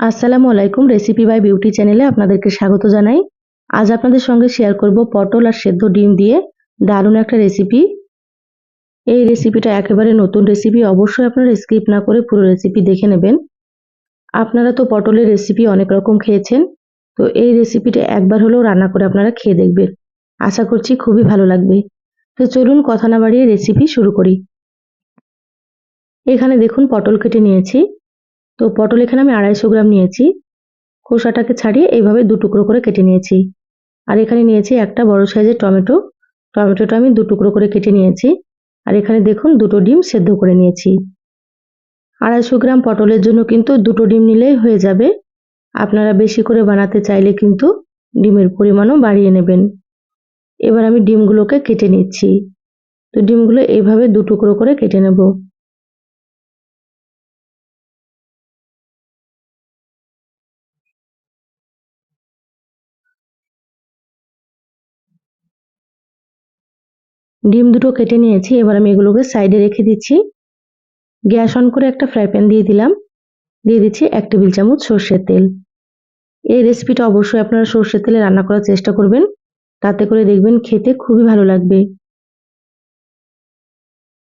আসসালামু আলাইকুম recipe by beauty চ্যানেলে আপনাদেরকে স্বাগত জানাই। আজ আপনাদের সঙ্গে শেয়ার করব পটল আর সেদ্ধ ডিম দিয়ে দারুণ একটা রেসিপি এই রেসিপিটা একেবারে নতুন রেসিপি অবশ্যই আপনারা স্কিপ না করে পুরো রেসিপি দেখে নেবেন। আপনারা তো পটলের রেসিপি অনেক রকম খেয়েছেন, তো এই রেসিপিটা একবার হলেও রান্না করে আপনারা খেয়ে দেখবেন। আশা করছি খুবই ভালো লাগবে। তো চলুন কথা না বাড়িয়ে রেসিপি শুরু করি। এখানে দেখুন পটল কেটে নিয়েছি। তো পটল এখানে আমি আড়াইশো গ্রাম নিয়েছি। খোসাটাকে ছাড়িয়ে এইভাবে দু টুকরো করে কেটে নিয়েছি। আর এখানে নিয়েছি একটা বড় সাইজের টমেটো। টমেটোটা আমি দু টুকরো করে কেটে নিয়েছি। আর এখানে দেখুন দুটো ডিম সেদ্ধ করে নিয়েছি। আড়াইশো গ্রাম পটলের জন্য কিন্তু দুটো ডিম নিলেই হয়ে যাবে। আপনারা বেশি করে বানাতে চাইলে কিন্তু ডিমের পরিমাণও বাড়িয়ে নেবেন। এবার আমি ডিমগুলোকে কেটে নিচ্ছি। তো ডিমগুলো এইভাবে দু টুকরো করে কেটে নেব। ডিম দুটো কেটে নিয়েছি, এবার আমি এগুলোকে সাইডে রেখে দিচ্ছি। গ্যাস অন করে একটা ফ্রাই প্যান দিয়ে দিলাম। দিয়ে দিচ্ছি এক টেবিল চামচ সর্ষের তেল। এই রেসিপিটা অবশ্যই আপনারা সর্ষের তেলে রান্না করার চেষ্টা করবেন। তাতে করে দেখবেন খেতে খুবই ভালো লাগবে।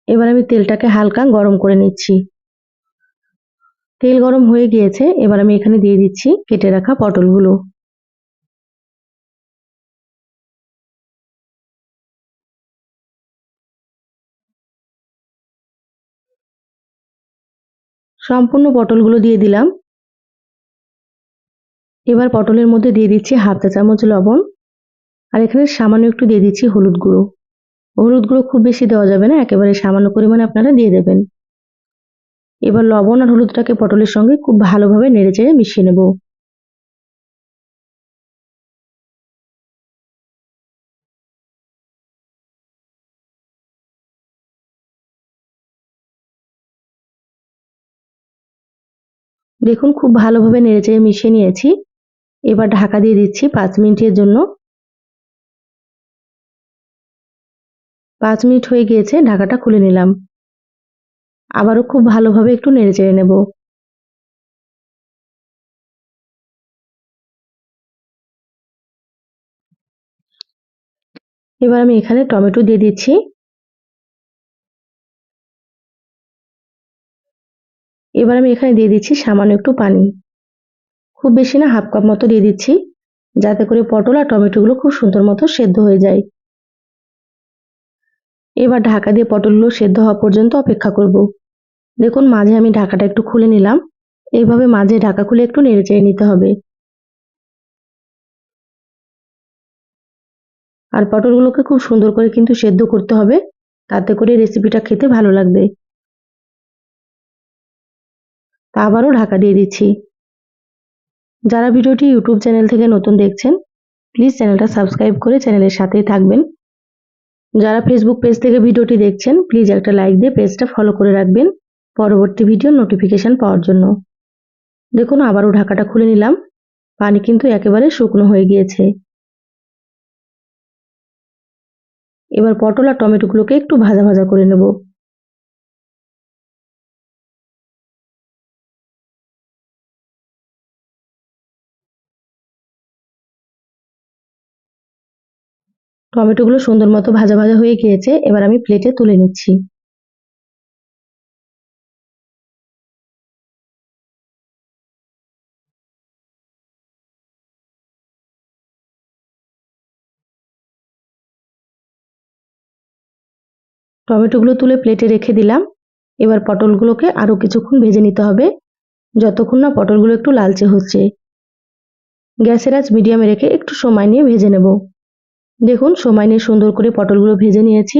এবার আমি তেলটাকে হালকা গরম করে নিচ্ছি। তেল গরম হয়ে গিয়েছে, এবার আমি এখানে দিয়ে দিচ্ছি কেটে রাখা পটলগুলো। সম্পূর্ণ পটলগুলো দিয়ে দিলাম। এবার পটলের মধ্যে দিয়ে দিচ্ছি হাফ চা চামচ লবণ। আর এখানে সামান্য একটু দিয়ে দিচ্ছি হলুদ গুঁড়ো। হলুদ গুঁড়ো খুব বেশি দেওয়া যাবে না, একেবারে সামান্য পরিমাণে আপনারা দিয়ে দেবেন। এবার লবণ আর হলুদটাকে পটলের সঙ্গে খুব ভালোভাবে নেড়ে চেড়ে মিশিয়ে নেব। দেখুন, খুব ভালোভাবে নেড়েচেড়ে মিশিয়ে নিয়েছি। এবার ঢাকা দিয়ে দিচ্ছি পাঁচ মিনিটের জন্য। পাঁচ মিনিট হয়ে গিয়েছে, ঢাকাটা খুলে নিলাম। আবারও খুব ভালোভাবে একটু নেড়েচেড়ে নেব। এবার আমি এখানে টমেটো দিয়ে দিচ্ছি। এবার আমি এখানে দিয়ে দিচ্ছি সামান্য একটু পানি। খুব বেশি না, হাফ কাপ মতো দিয়ে দিচ্ছি, যাতে করে পটল আর টমেটোগুলো খুব সুন্দর মতো সেদ্ধ হয়ে যায়। এবার ঢাকা দিয়ে পটলগুলো সেদ্ধ হওয়া পর্যন্ত অপেক্ষা করব। দেখুন, মাঝে আমি ঢাকাটা একটু খুলে নিলাম। এইভাবে মাঝে ঢাকা খুলে একটু নেড়ে চেড়ে নিতে হবে। আর পটলগুলোকে খুব সুন্দর করে কিন্তু সেদ্ধ করতে হবে। তাতে করে রেসিপিটা খেতে ভালো লাগবে। তা আবারও ঢাকা দিয়ে দিচ্ছি। যারা ভিডিওটি ইউটিউব চ্যানেল থেকে নতুন দেখছেন প্লিজ চ্যানেলটা সাবস্ক্রাইব করে চ্যানেলের সাথেই থাকবেন। যারা ফেসবুক পেজ থেকে ভিডিওটি দেখছেন প্লিজ একটা লাইক দিয়ে পেজটা ফলো করে রাখবেন পরবর্তী ভিডিও নোটিফিকেশান পাওয়ার জন্য। দেখুন, আবারও ঢাকাটা খুলে নিলাম। পানি কিন্তু একেবারে শুকনো হয়ে গিয়েছে। এবার পটল আর টমেটোগুলোকে একটু ভাজা ভাজা করে নেব। টমেটোগুলো সুন্দর মতো ভাজা ভাজা হয়ে গিয়েছে, এবার আমি প্লেটে তুলে নিচ্ছি। টমেটোগুলো তুলে প্লেটে রেখে দিলাম। এবার পটলগুলোকে আরও কিছুক্ষণ ভেজে নিতে হবে, যতক্ষণ না পটলগুলো একটু লালচে হচ্ছে। গ্যাসের আঁচ মিডিয়ামে রেখে একটু সময় নিয়ে ভেজে নেব। দেখুন, সময় নিয়ে সুন্দর করে পটলগুলো ভেজে নিয়েছি।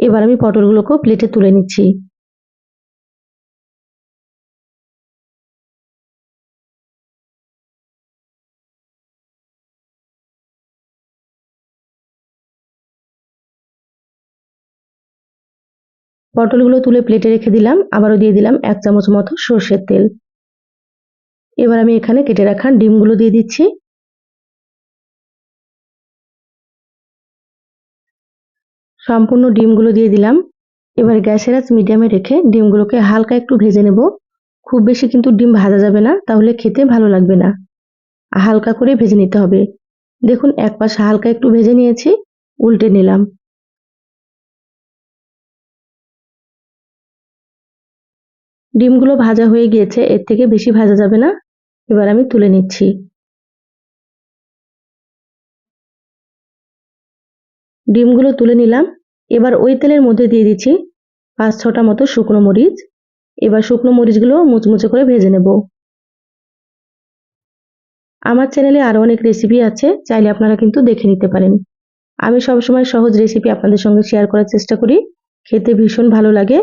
এবার আমি পটলগুলোকেও প্লেটে তুলে নিচ্ছি। পটলগুলো তুলে প্লেটে রেখে দিলাম। আবারও দিয়ে দিলাম এক চামচ মতো সর্ষের তেল। এবার আমি এখানে কেটে রাখা ডিমগুলো দিয়ে দিচ্ছি। সম্পূর্ণ ডিমগুলো দিয়ে দিলাম। এবার গ্যাসের আঁচ মিডিয়ামে রেখে ডিমগুলোকে হালকা একটু ভেজে নেব। খুব বেশি কিন্তু ডিম ভাজা যাবে না, তাহলে খেতে ভালো লাগবে না। হালকা করে ভেজে নিতে হবে। দেখুন, এক পাশে হালকা একটু ভেজে নিয়েছি, উল্টে নিলাম। ডিমগুলো ভাজা হয়ে গিয়েছে, এর থেকে বেশি ভাজা যাবে না। এবার আমি তুলে নিচ্ছি। ডিমগুলো তুলে নিলাম। এবার ওই তেলের মধ্যে দিয়ে দিচ্ছি পাঁচ ছটা মতো শুকনো মরিচ। এবার শুকনো মরিচগুলো মুচমুচে করে ভেজে নেব। আমার চ্যানেলে আরও অনেক রেসিপি আছে, চাইলে আপনারা কিন্তু দেখে নিতে পারেন। আমি সবসময় সহজ রেসিপি আপনাদের সঙ্গে শেয়ার করার চেষ্টা করি। খেতে ভীষণ ভালো লাগে।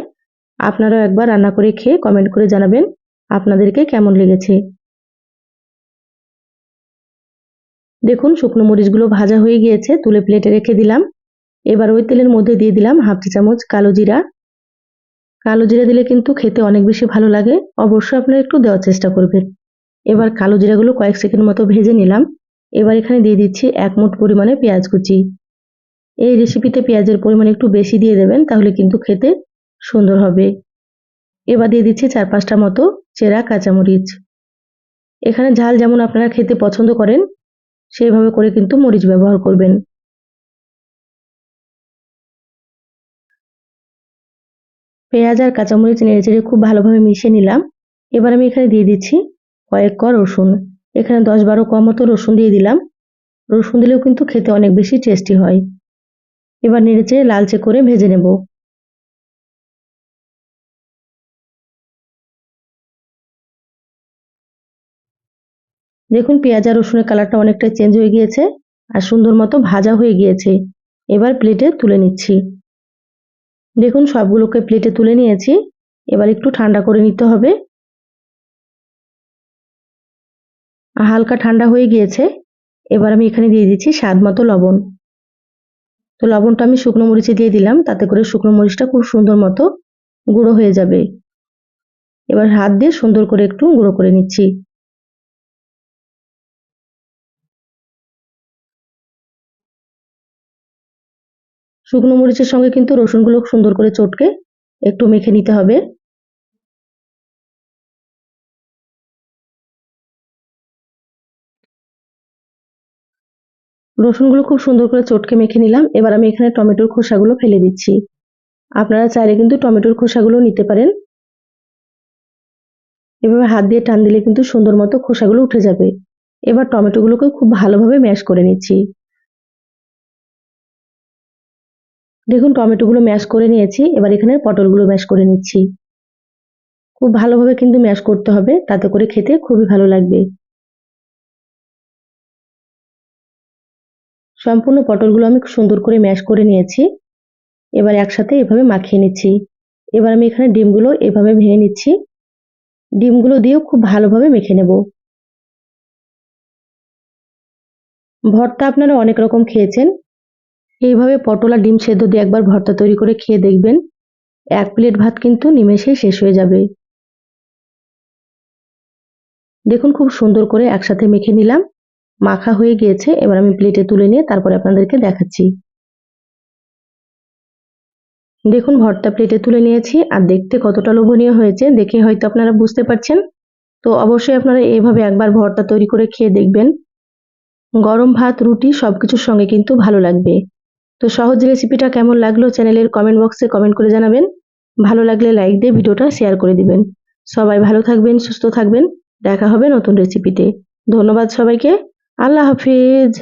আপনারাও একবার রান্না করে খেয়ে কমেন্ট করে জানাবেন আপনাদেরকে কেমন লেগেছে। দেখুন শুকনো মরিচগুলো ভাজা হয়ে গিয়েছে, তুলে প্লেটে রেখে দিলাম। এবার ওই তেলের মধ্যে দিয়ে দিলাম হাফ চা চামচ কালো জিরা। কালো জিরা দিলে কিন্তু খেতে অনেক বেশি ভালো লাগে। অবশ্যই আপনারা একটু দেওয়ার চেষ্টা করবেন। এবার কালো জিরাগুলো কয়েক সেকেন্ড মতো ভেজে নিলাম। এবার এখানে দিয়ে দিচ্ছি এক মুঠ পরিমাণে পেঁয়াজ কুচি। এই রেসিপিতে পেঁয়াজের পরিমাণ একটু বেশি দিয়ে দেবেন, তাহলে কিন্তু খেতে সুন্দর হবে। এবার দিয়ে দিচ্ছি চার পাঁচটা মতো চেরা কাঁচামরিচ। এখানে ঝাল যেমন আপনারা খেতে পছন্দ করেন, সেইভাবে করে কিন্তু মরিচ ব্যবহার করবেন। পেঁয়াজ আর কাঁচামরিচ নেড়ে চেড়ে খুব ভালোভাবে মিশিয়ে নিলাম। এবার আমি এখানে দিয়ে দিচ্ছি কয়েক ক রসুন। এখানে দশ বারো ক মতো রসুন দিয়ে দিলাম। রসুন দিলেও কিন্তু খেতে অনেক বেশি টেস্টি হয়। এবার নেড়ে চেড়ে লালচে করে ভেজে নেব। দেখুন পেঁয়াজ আর রসুনের কালারটা অনেকটা চেঞ্জ হয়ে গিয়েছে আর সুন্দর মতো ভাজা হয়ে গিয়েছে। এবার প্লেটে তুলে নিচ্ছি। দেখুন, সবগুলোকে প্লেটে তুলে নিয়েছি। এবার একটু ঠান্ডা করে নিতে হবে। হালকা ঠান্ডা হয়ে গিয়েছে। এবার আমি এখানে দিয়ে দিচ্ছি স্বাদ মতো লবণ। তো লবণটা আমি শুকনো মরিচে দিয়ে দিলাম, তাতে করে শুকনো মরিচটা খুব সুন্দর মতো গুঁড়ো হয়ে যাবে। এবার হাত দিয়ে সুন্দর করে একটু গুঁড়ো করে নিচ্ছি। শুকনো মরিচের সঙ্গে কিন্তু রসুনগুলো সুন্দর করে চটকে একটু মেখে নিতে হবে। রসুনগুলো খুব সুন্দর করে চটকে মেখে নিলাম। এবার আমি এখানে টমেটোর খোসাগুলো ফেলে দিচ্ছি। আপনারা চাইলে কিন্তু টমেটোর খোসাগুলো নিতে পারেন। এভাবে হাত দিয়ে টান দিলে কিন্তু সুন্দর মতো খোসাগুলো উঠে যাবে। এবার টমেটোগুলোকে খুব ভালোভাবে ম্যাশ করে নিচ্ছি। দেখুন, টমেটোগুলো ম্যাশ করে নিয়েছি। এবার এখানে পটলগুলো ম্যাশ করে নিচ্ছি। খুব ভালোভাবে কিন্তু ম্যাশ করতে হবে। তাতে করে খেতে খুবই ভালো লাগবে। সম্পূর্ণ পটলগুলো আমি সুন্দর করে ম্যাশ করে নিয়েছি। এবার একসাথে এভাবে মাখিয়ে নিচ্ছি। এবার আমি এখানে ডিমগুলো এভাবে ভেঙে নিচ্ছি। ডিমগুলো দিয়েও খুব ভালোভাবে মেখে নেব। ভর্তা আপনারা অনেক রকম খেয়েছেন। এইভাবে পটল আর ডিম সেদ্ধ দিয়ে একবার ভর্তা তৈরি করে খেয়ে দেখবেন, এক প্লেট ভাত কিন্তু নিমেষেই শেষ হয়ে যাবে। দেখুন খুব সুন্দর করে একসাথে মেখে নিলাম, মাখা হয়ে গিয়েছে, এবার আমি প্লেটে তুলে নিয়ে তারপরে আপনাদেরকে দেখাচ্ছি। দেখুন ভর্তা প্লেটে তুলে নিয়েছি, আর দেখতে কতটা লোভনীয় হয়েছে, দেখে হয়তো আপনারা বুঝতে পারছেন। তো অবশ্যই আপনারা এইভাবে একবার ভর্তা তৈরি করে খেয়ে দেখবেন। গরম ভাত, রুটি সব কিছুর সঙ্গে কিন্তু ভালো লাগবে। তো সহজ রেসিপিটা কেমন লাগল চ্যানেলের কমেন্ট বক্সে কমেন্ট করে জানাবেন। ভালো লাগলে লাইক দিয়ে ভিডিওটা শেয়ার করে দিবেন। সবাই ভালো থাকবেন, সুস্থ থাকবেন। দেখা হবে নতুন রেসিপিতে ধন্যবাদ সবাইকে। আল্লাহ হাফিজ।